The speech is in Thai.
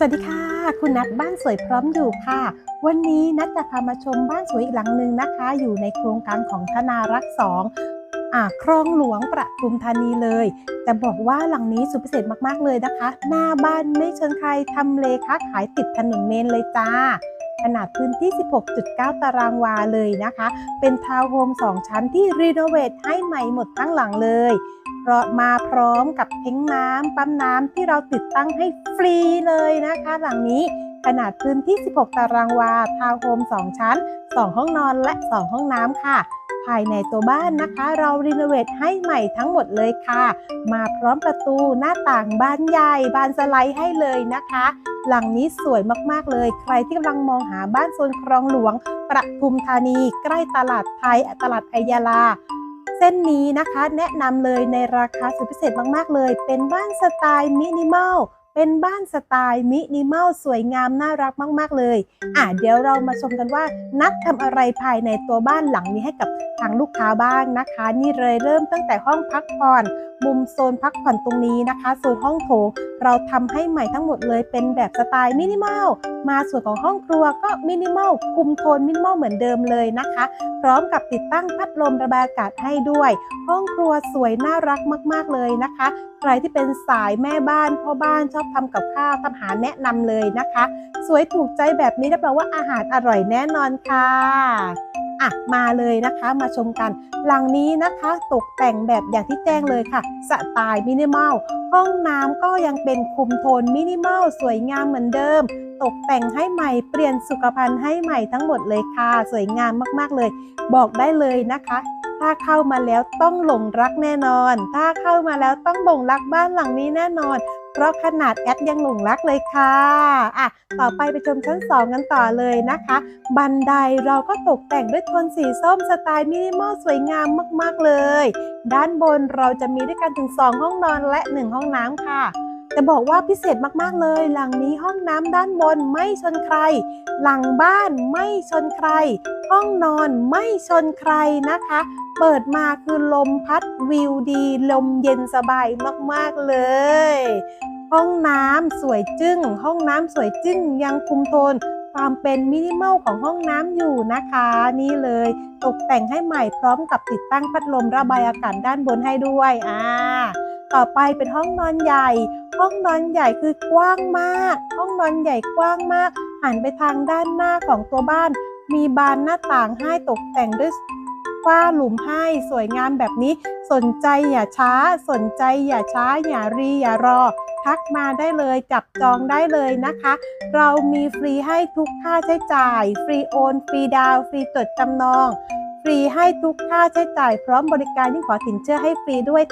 สวัสดีค่ะ คุณนัทบ้านสวยพร้อมอยู่ค่ะ วันนี้นัทจะพามาชมบ้านสวยอีกหลังหนึ่งนะคะ อยู่ในโครงการของธนารักษ์สองคลองหลวงประทุมธานีเลยจะบอกว่าหลังนี้สุดพิเศษมากๆเลยนะคะ หน้าบ้านไม่เชิงใครทำเลค้าขายติดถนนเมนเลยจ้าขนาดพื้นที่ 16.9 ตารางวาเลยนะคะ เป็นทาวน์โฮม 2 ชั้นที่รีโนเวทให้ใหม่หมดทั้งหลังเลย มาพร้อมกับเทงน้ำปั๊มน้ำที่เราติดตั้งให้ฟรีเลยนะคะ หลังนี้ขนาดพื้นที่ 16 ตารางวา ทาวน์โฮม 2 ชั้น 2 ห้องนอนและ 2 ห้องน้ำค่ะ ภายในตัวบ้านนะคะ เรารีโนเวทให้ใหม่ทั้งหมดเลยค่ะ มาพร้อมประตูหน้าต่างบานใหญ่ บานสไลด์ให้เลยนะคะ หลังนี้สวยมากๆเลย ใครที่กำลังมองหาบ้านโซนคลองหลวง ประทุมธานี ใกล้ตลาดไทย ตลาดไอยาลา เส้นนี้นะคะ แนะนำเลยในราคาสุดพิเศษมาก ๆ เลย เป็นบ้านสไตล์มินิมอล เป็นบ้านสไตล์มินิมอลสวยงามน่ารักมาก ๆ เลย อะเดี๋ยวเรามาชมกันว่านัดทำอะไรภายในตัวบ้านหลังนี้ให้กับทางลูกค้าบ้างนะคะ นี่เลยเริ่มตั้งแต่ห้องพักผ่อนมุมโซนพักผ่อนตรงนี้นะคะโซนห้องโถงเราทำให้ใหม่ทั้งหมดเลยเป็นแบบสไตล์มินิมอลมาส่วนของห้องครัวก็มินิมอลคุมโทนมินิมอลเหมือนเดิมเลยนะคะ พร้อมกับติดตั้งพัดลมระบายอากาศให้ด้วย ห้องครัวสวยน่ารักมาก ๆ เลยนะคะใครที่เป็นสายแม่บ้านพ่อบ้านชอบทำกับข้าวทำอาหารแนะนำเลยนะคะ สวยถูกใจแบบนี้รับรองว่าอาหารอร่อยแน่นอนค่ะอะมาเลยนะคะมาชมกัน หลังนี้นะคะตกแต่งแบบอย่างที่แจ้งเลยค่ะ สไตล์มินิมอลห้องน้ำก็ยังเป็นคุมโทนมินิมอลสวยงามเหมือนเดิม ตกแต่งให้ใหม่เปลี่ยนสุขภัณฑ์ให้ใหม่ทั้งหมดเลยค่ะ สวยงามมากๆเลย บอกได้เลยนะคะ ถ้าเข้ามาแล้วต้องหลงรักแน่นอน ถ้าเข้ามาแล้วต้องหลงรักบ้านหลังนี้แน่นอน เพราะขนาดแอดยังหลงรักเลยค่ะอะ ต่อไปไปชมชั้น2กันต่อเลยนะคะ บันไดเราก็ตกแต่งด้วยโทนสีส้มสไตล์มินิมอลสวยงามมากๆเลย ด้านบนเราจะมีด้วยกันถึง 2 ห้องนอนและ 1 ห้องน้ำค่ะ จะบอกว่าพิเศษมากๆเลย หลังนี้ห้องน้ำด้านบนไม่ชนใคร หลังบ้านไม่ชนใคร ห้องนอนไม่ชนใครนะคะ เปิดมาคือลมพัดวิวดี ลมเย็นสบายมากๆเลย ห้องน้ำสวยจึ้ง ห้องน้ำสวยจึ้งยังคุมโทนความเป็นมินิมอลของห้องน้ำอยู่นะคะ นี่เลย ตกแต่งให้ใหม่พร้อมกับติดตั้งพัดลมระบายอากาศด้านบนให้ด้วยอ่าต่อไปเป็นห้องนอนใหญ่ ห้องนอนใหญ่คือกว้างมาก ห้องนอนใหญ่กว้างมากหันไปทางด้านหน้าของตัวบ้าน มีบานหน้าต่างให้ตกแต่งด้วยฝ้าหลุมให้สวยงามแบบนี้ สนใจอย่าช้า สนใจอย่าช้า อย่ารีอย่ารอ ทักมาได้เลยจับจองได้เลยนะคะ เรามีฟรีให้ทุกค่าใช้จ่าย ฟรีโอนฟรีดาวฟรีจดจำนอง ฟรีให้ทุกค่าใช้จ่ายพร้อมบริการยิ่งขอสินเชื่อให้ฟรีด้วย